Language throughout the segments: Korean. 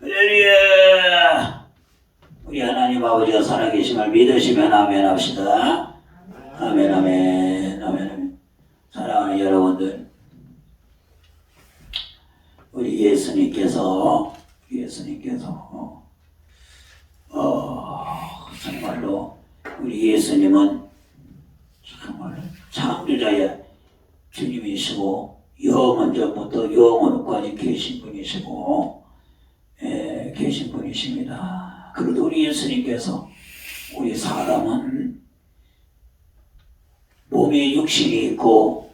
할렐루야! 우리 하나님 아버지가 살아계심을 믿으시면 아멘 합시다. 아멘, 아멘, 아멘, 아멘. 사랑하는 여러분들, 우리 예수님께서, 예수님께서, 어, 정말로, 우리 예수님은 정말 창조자의 주님이시고, 영원 전부터 영원까지 계신 분이시고, 예, 계신 분이십니다. 그래도 우리 예수님께서 우리 사람은 몸에 육신이 있고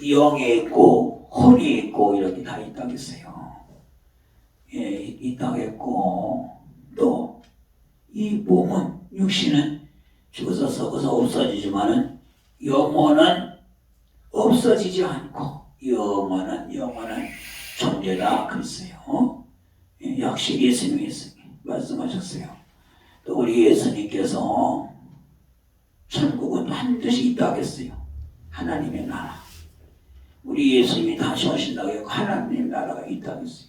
영이 있고 혼이 있고 이렇게 다 있다고 했어요. 예, 있다고 했고 또 이 몸은 육신은 죽어서 썩어서 없어지지만은 영혼은 없어지지 않고 영원한 영원한 존재다 그랬어요. 예, 역시 예수님이 말씀하셨어요. 또 우리 예수님께서 천국은 반드시 있다 하겠어요. 하나님의 나라. 우리 예수님이 다시 오신다고 했고 하나님의 나라가 있다 하겠어요.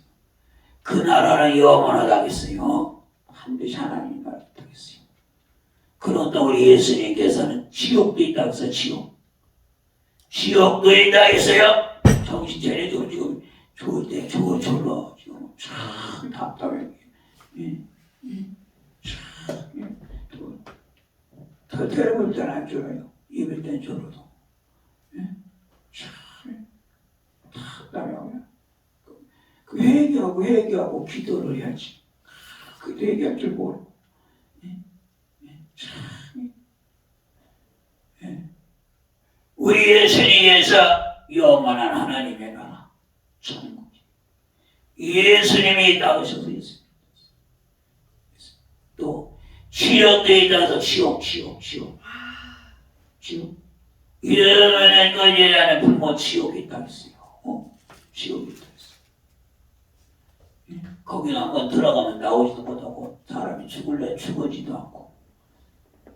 그 나라는 영원하다 하겠어요. 반드시 하나님의 나라가 있다 하겠어요. 그런데 우리 예수님께서는 지옥도 있다 해서 지옥. 지옥도 있다 했어요. 차려도 지금 좋을 때 저거 저러 지금 참 답답해. 예, 예, 참, 예, 또, 더 때려볼 때는 안 졸아요. 입을 땐 졸아도. 예, 참, 답답해요. 그, 그 회개하고 회개하고 기도를 해야지. 그 회개할 줄 모르고. 예, 예, 참, 예. 우리 예수님께서 영원한 하나님의 나라, 천국. 예수님이 있다고 하셔서 예수님. 또 지옥도 있다고 해서 지옥, 지옥, 지옥. 지옥. 이러면은 꺼지지 않은 불모 지옥이 있다고 했어요. 어? 지옥이 있다고 했어요. 예? 거기는 한번 들어가면 나오지도 못하고 사람이 죽을래 죽어지도 않고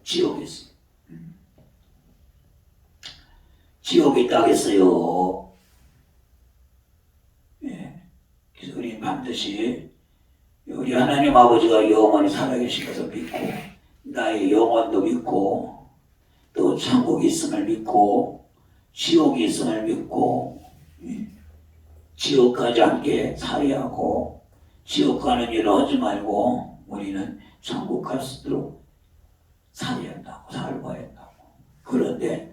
지옥이 있어요. 음. 지옥이 있다고 했어요. 예. 그래서 우리 반드시 우리 하나님 아버지가 영원히 살아계신 것을 믿고 나의 영혼도 믿고 또 천국이 있음을 믿고 지옥이 있음을 믿고 예. 지옥 가지 않게 살이하고 지옥 가는 일을 하지 말고 우리는 천국 갈 수 있도록 살이 한다고 살고 한다고 그런데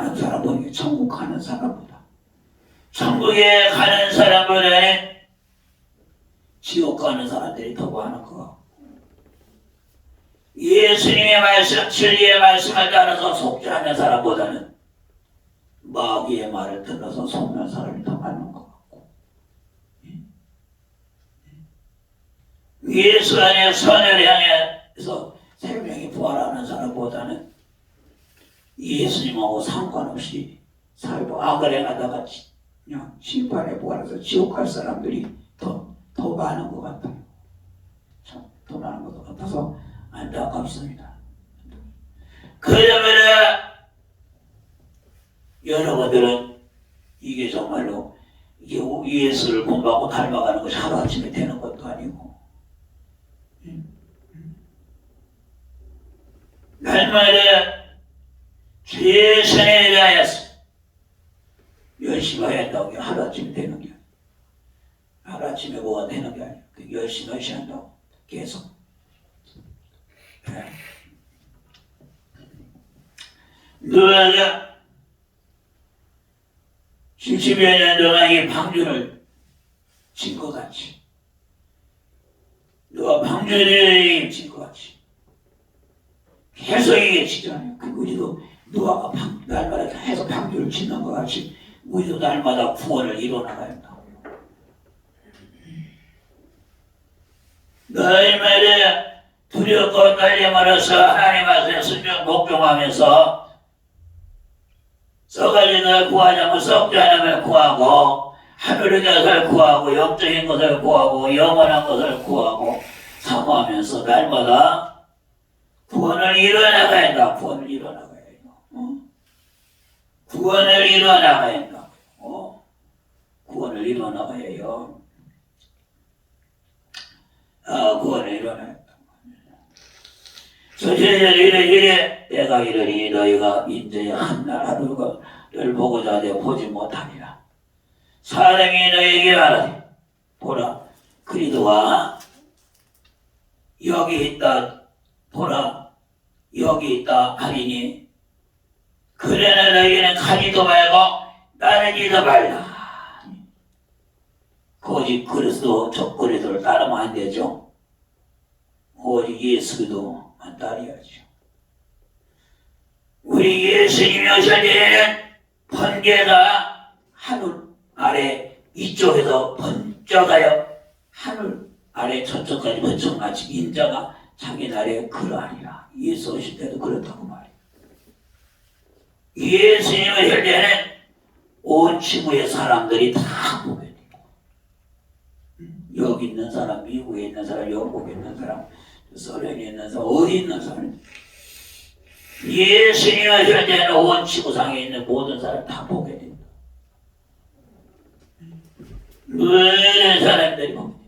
많은 사람들이 천국 가는 사람보다. 천국에 가는 사람보다는 지옥 가는 사람들이 더 많은 것 같고. 예수님의 말씀, 진리의 말씀을 따라서 속죄하는 사람보다는 마귀의 말을 들어서 속는 사람이 더 많은 것 같고. 예수 안에 선을 향해서 생명이 부활하는 사람보다는 예수님하고 상관없이 살고 악을 행하다가 그냥 심판에 부활해서 지옥 갈 사람들이 더, 더 많은 것 같아요. 참, 더 많은 것 같아서 안타깝습니다. 그러면은 여러분들은 이게 정말로 예수를 본받고 닮아가는 것이 하루아침에 되는 것도 아니고 날마다 최선에 다해서 열심히 해야 한다고 하루아침에 되는 게. 하루아침에 뭐가 되는 게 아니에요. 그 열심히 하셔야 한다고 계속 누가가 70여 년 동안 이 방주를 진 것 같이 누가 방주를 진것 같이 계속 이게 지잖아요. 그 우리도 누가가 방, 날마다 계속 방주를 짓는 것 같이 우리도 날마다 구원을 이뤄나가야 한다. 날마다 두렵고 말아서 하나님 앞에 순종 복종하면서 것을 구하지 않고 썩지 않음을 구하고 하늘의 것을 구하고 영적인 것을 구하고 영원한 것을 구하고 사모하면서 날마다 구원을 이뤄나가야 한다. 구원을. 어? 구원을 이뤄나가야 한다. 어? 이루어나가야 해요. 아, 구원을 이루어나야 소신을 이래 이래 내가 이르니 너희가 인제의 한날 하루가를 보고자 내 보지 못하니라. 사람이 너에게 말하되 보라 그리도가 여기 있다 보라 여기 있다 하리니 그래는 너희는 가지도 말고 따르지도 말라. 오직 그리스도 저 그리스도를 따르면 안 되죠. 오직 예수도만 따라야죠. 우리 예수님이 때에는 번개가 하늘 아래 이쪽에서 번쩍하여 하늘 아래 저쪽까지 번쩍 마치 인자가 자기 나라에 그러하리라. 예수 오실 때도 그렇다고 말이에요. 예수님 오실 때는 온 지구의 사람들이 다 보게 돼요. 여기 있는 사람, 미국에 있는 사람, 영국에 있는 사람, 소련에 있는 사람, 어디 있는 사람. 예수님 오실 때는 온 지구상에 있는 모든 사람 다 보게 된다. 모든 사람들이 보게 되고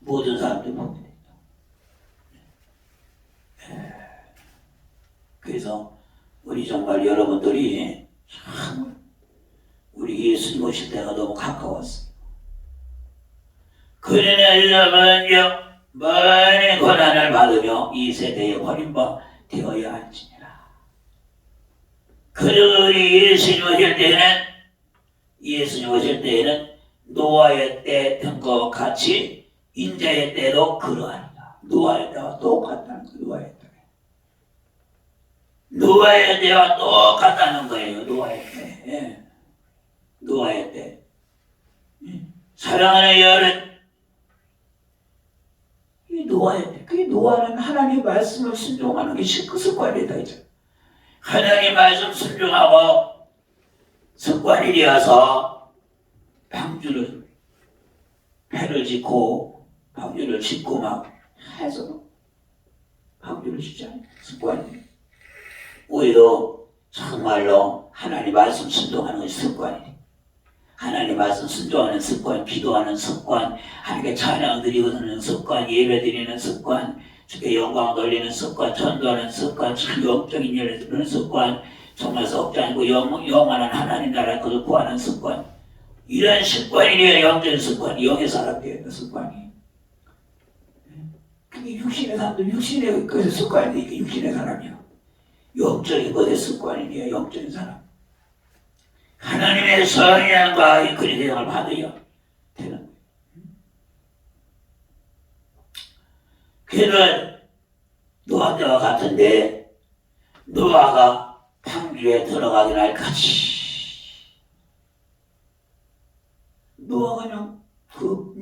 모든 사람들이 보게 된다. 예. 그래서 우리 정말 여러분들이 참 우리 예수님 오실 때가 너무 가까웠어. 그러나 먼저 많은 고난을 받으며 이 세대에 버림바 되어야 할지니라. 그러니 예수님 오실 때는 예수님 오실 때에는 노아의 때 등과 같이 인자의 때도 그러하리라. 노아의 때와 똑같다는 거 노아의 때. 노아의 때와 똑같다는 거예요. 노아의 때. 예. 노아의 때. 예. 사랑하는 여러분, 이 노아의 때. 그 노아는 하나님 말씀을 순종하는 게 습관이다 이제. 하나님 말씀 순종하고 습관이 되어서 방주를 배를 짓고 방주를 짓고 막 해서 방주를 짓잖아요. 습관이. 우리도 정말로 하나님 말씀 순종하는 것이 습관이에요. 하나님 말씀 순종하는 습관, 기도하는 습관, 하나님께 찬양 드리는 습관, 예배 드리는 습관, 주께 영광 돌리는 습관, 전도하는 습관, 참 영적인 일을 드리는 습관, 정말 않고 영, 영원한 하나님 나라를 거듭 구하는 습관. 이런 습관이 되어 영적인 습관이 영의 사람 되어 있는 습관이. 그게 육신의 사람도 육신의 그 습관이 이게 육신의 사람이야. 영적인 것의 습관이에요. 영적인 사람. 하나님의 성령과 이 그리스도를 받아야 되는 거예요. 그는 노아 때와 같은데 노아가 방주에 들어가기 날까지 노아가 그냥 그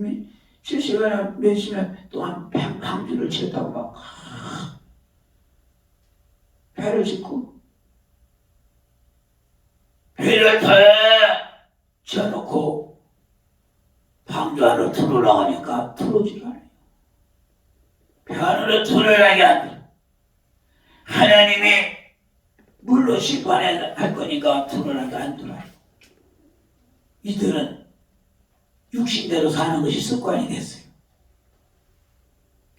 70여년 몇십 년 동안 방- 방주를 지었다고 막 배를 짓고 배를 다 지어놓고 방주 안으로 들어나가니까 들어오지가 않아요. 배 안으로 안 돼. 하나님이 물로 심판할 거니까 들어나가 안 들어요. 이들은 육신대로 사는 것이 습관이 됐어요.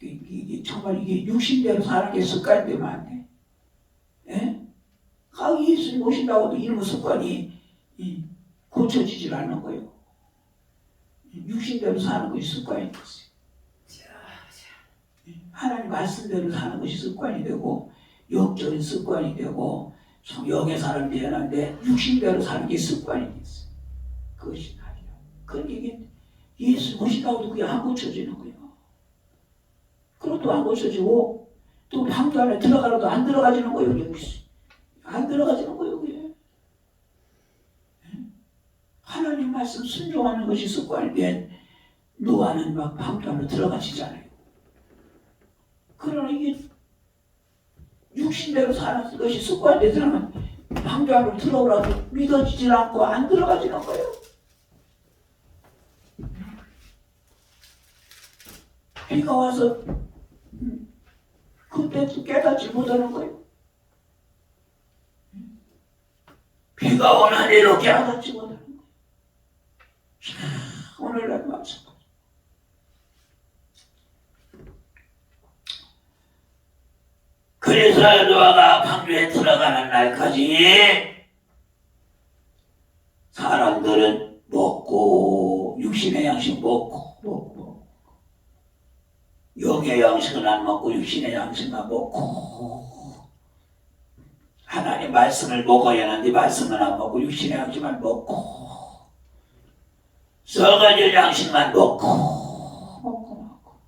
이게 정말 이게 육신대로 사는 게 습관이 되면 안 돼. 예? 아, 예수님 오신다고도 이런 습관이 이, 고쳐지질 않는 거예요. 육신대로 사는 것이 습관이 됐어요. 하나님 말씀대로 사는 것이 습관이 되고 영적인 습관이 되고 참 영의 사람이 되는데 육신대로 사는 게 습관이 됐어요. 그것이 아니라. 그런 얘기 예수 오신다고도 그게 안 고쳐지는 거예요. 그것도 안 고쳐지고 또 방주 안에 들어가라도 안 들어가지는 거예요. 여기. 안 들어가지는 거예요. 그게. 하나님 말씀 순종하는 것이 습관이 된 노아는 막 방주 안으로 들어가지잖아요. 그러나 이게 육신대로 사는 것이 되면 방주 안으로 들어오라도 믿어지질 않고 안 들어가지는 거예요. 비가 와서 음, 그때 도 깨닫지 못하는 거예요. 비가 알아지 못하는 거예요. 자, 오늘날 마찬가지. 그래서 노아가 방주에 들어가는 날까지 사람들은 먹고 육신의 양식 먹고 먹고 영의 양식은 안 먹고 육신의 양식만 먹고 하나님 말씀을 먹어야 하는데 말씀은 안 먹고 육신의 양식만 먹고 썩어질 양식만 먹고 먹고 먹고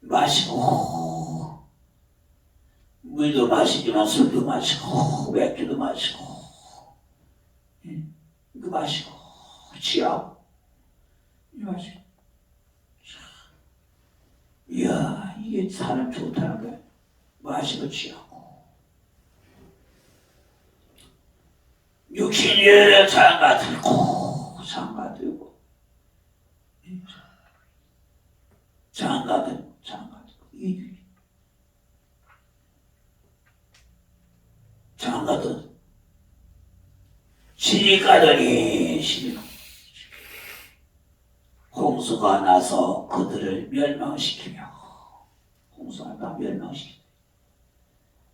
마시고 물도 마시지만 술도 마시고 맥주도 마시고 예, 이거 마시고 취하고 이거 마시고. 이야 이게 사람 좋다는 거야. 마시고 취하고 육신이 장가 들고 장가 들고. 장가 들고 장가 들고 이 장가든 신이 가더니 신이 홍수가 나서 그들을 멸망시키며 홍수가 다 멸망시키며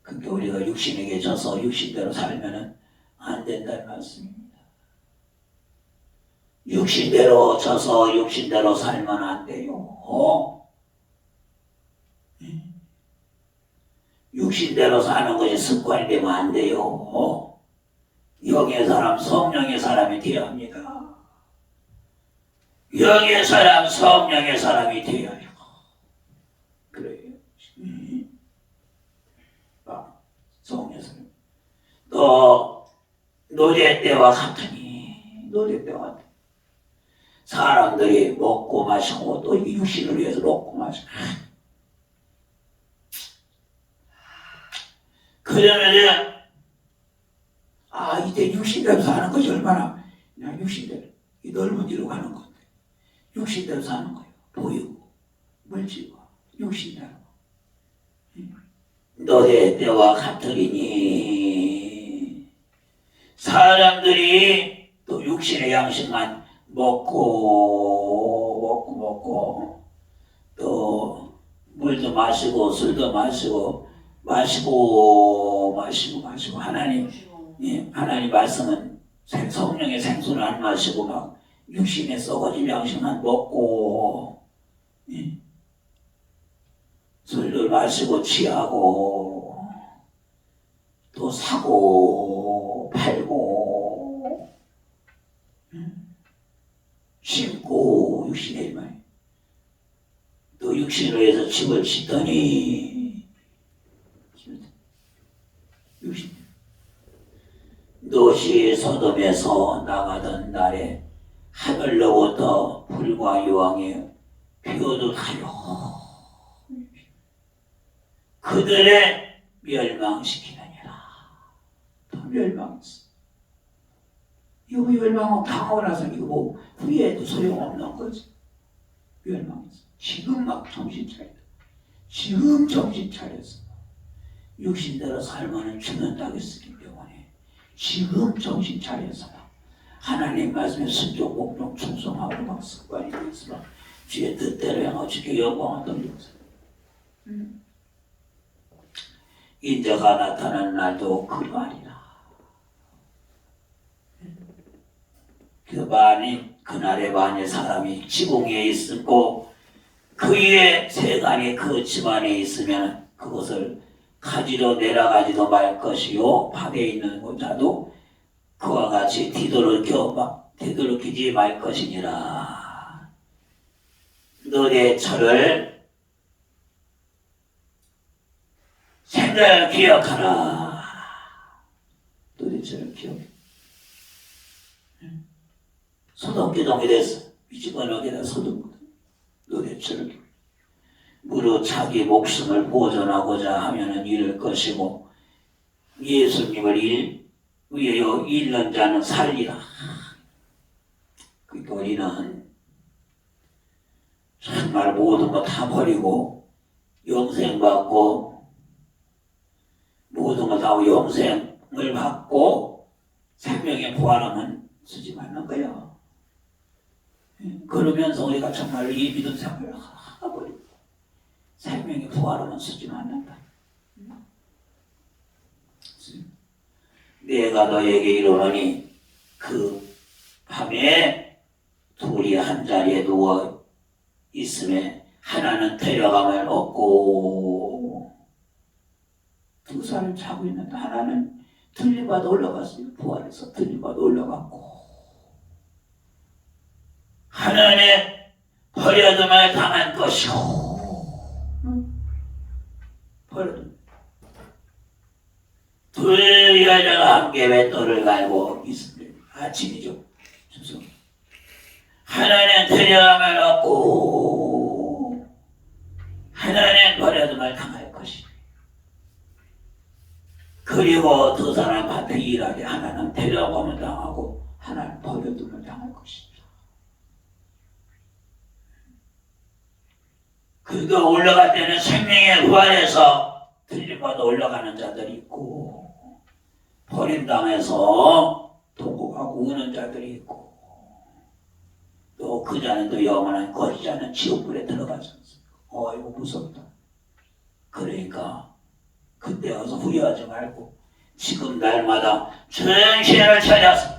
그러니까 우리가 육신에게 져서 육신대로 살면은 안 된다는 말씀입니다. 육신대로 져서 육신대로 살면 안 돼요. 어? 육신대로 사는 것이 습관이 되면 안 돼요. 어? 영의 사람, 성령의 사람이 되어야 합니다. 영의 사람, 성령의 사람이 되어야 해요. 그래요. 음. 아, 성령의 사람. 또 노제 때와 같으니 노제 때와 같으니 사람들이 먹고 마시고 또이 육신을 위해서 먹고 마시고 그러면은 아 이제 육신대로 사는 것이 얼마나. 그냥 육신대로. 이 넓은 길로 가는 건데 육신대로 사는 거예요. 보이고 물질과 육신대로. 너의 때와 같으리니 사람들이 또 육신의 양식만 먹고 먹고 먹고 또 물도 마시고 술도 마시고 마시고 마시고 마시고 하나님 예, 하나님 말씀은 생- 성령의 생수를 안 마시고 막 육신의 썩어진 양식만 먹고 예. 술을 마시고 취하고 또 사고 팔고 음, 심고 육신의 일만 또 육신을 위해서 집을 짓더니 육신. 노시 소돔에서 나가던 날에 하늘로부터 불과 유황이 비오듯 하여 그들의 멸망시키느니라 다 멸망했어 이거 멸망하고 당하고 나서 이거 뭐 후회해도 소용없는 거지. 멸망했어 지금 막 정신 차려. 지금 정신 차렸어 육신대로 살면은 죽는다고 했기 때문에 지금 정신 차려서 하나님 말씀에 순종 복종 충성하고 막 습관이 돼서 막 주의 뜻대로 행하시게 영광을 돌리면서 인자가 나타난 날도 그 말이라 그 많이 그날의 많이 사람이 지붕에 있었고 그 위에 세간이 그 집안에 있으면 그것을 가지러 내려가지도 말 것이요. 밤에 있는 자도 그와 같이 뒤돌아켜 막 뒤돌아키지 말 것이니라. 너의 철을 생각을 기억하라. 너의 철을 기억해 미치번하게다 소돔 너의 철을 기억해 무릇 자기 목숨을 보존하고자 하면은 이를 것이고 예수님을 일, 위하여 잃는 자는 살리라. 그러니까 우리는 정말 모든 거 다 버리고 영생 받고 모든 거 다 영생을 받고 생명의 부활함은 쓰지 거야. 예, 그러면서 우리가 정말 이 믿음 생활을 하버리고 생명의 부활함은 쓰지 않는다. 내가 너에게 이르노니 그 밤에 둘이 한 자리에 누워 있음에 하나는 데려감을 얻고 두 사람 자고 있는데 하나는 들림받아 올라갔어요. 부활해서 들림받아 올라갔고 하나는 버려둠을 당한 것이오. 버려둠. 둘 여자가 함께 맷돌을 갈고 있습니다. 아침이죠. 하나는 데려감을 얻고 하나는 버려둠을 당할 것이. 그리고 두 사람 밭에 일하게 하나는 데려감을 당하고 하나는 버려둠을 당할 것이다. 그가 올라갈 때는 생명의 부활에서 들림받아 올라가는 자들이 있고 버림당해서 통곡하고 우는 자들이 있고 또 그 자는 또 영원한 않은 지옥불에 들어가지 않습니까? 어이구 무섭다. 그러니까 그때 와서 후회하지 말고 지금 날마다 정신을 차려서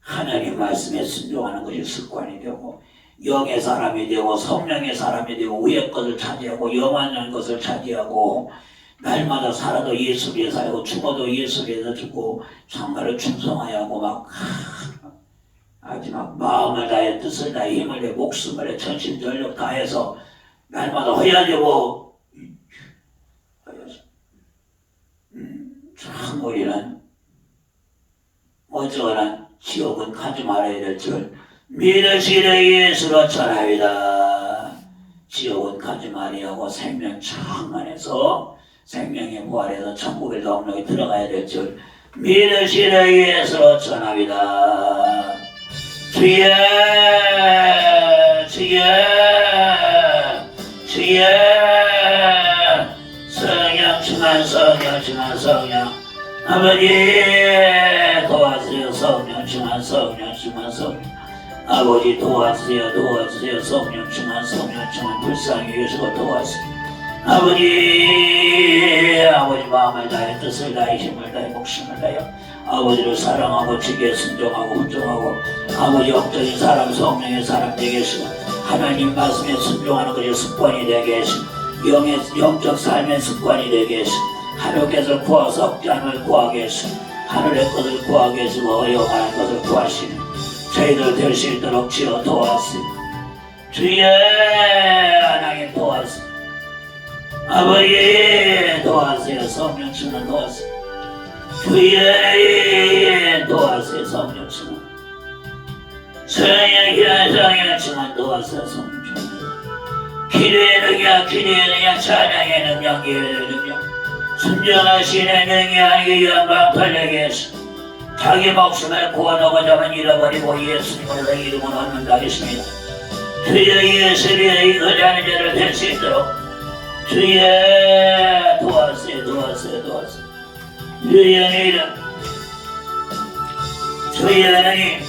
하나님 말씀에 순종하는 것이 습관이 되고 영의 사람이 되고 성령의 사람이 되고 위의 것을 차지하고 영원한 것을 차지하고 날마다 살아도 예수 위해 살고 죽어도 예수 위해서 죽고 정말로 충성하여 하고 막 마지막 마음을 다해 뜻을 다해 힘을 내 목숨을 내 전신 전력 다해서 날마다 허야되고 음, 참 우리는 어쩌나 지옥은 가지 말아야 될 줄 믿으시는 예수로 전합니다. 지옥은 가지 말아야하고 생명 창안에서 생명의 부활에서 천국의 동력에 들어가야 될 줄 믿으시는 예수로 전합니다. 주여 주여 주여 성령 충만 성령 충만 성령 아버지 도와주세요 성령 충만 성령 충만 성령 아버지 도와주세요 도와주세요. 성령 충만 성령 충만 불쌍히 여시고 도와주세요. 아버지 아버지 마음을 다해 뜻을 다해 힘을 다해 목숨을 다해 아버지를 사랑하고 지게 순종하고 훈종하고 아버지 영적인 사람 성령의 사람 되게 하시고 하나님 말씀에 순종하는 것이 습관이 되게 하시고 영의 영적 삶의 습관이 되게 하시고 하늘께서 구하서 억장을 구하게 하시고 하늘의 것을 구하게 하시고 영원한 것을 구하시는 저희들 될수 있도록 지어 도와주세요 주여 하나님 도와주세요 아버지 도와주세요. 성령 주는 도와주세요 주여 도와주세요. 성령 주는 성령이야 성령 주는 도와주세요. 성령 주는 기도의 능력 기도의 능력 찬양의 능력 예배의 능력. 순정하시는 능력이 영광 돌리게 해서 자기 목숨을 구원하고자 만 잃어버리고 예수님으로 이름을 얻는다 하겠습니다. 주여 예수의 이거자는 자를 될수 있도록 주여 도와주세요 도와주세요 도와주세요. 주여 이름 주여 하나님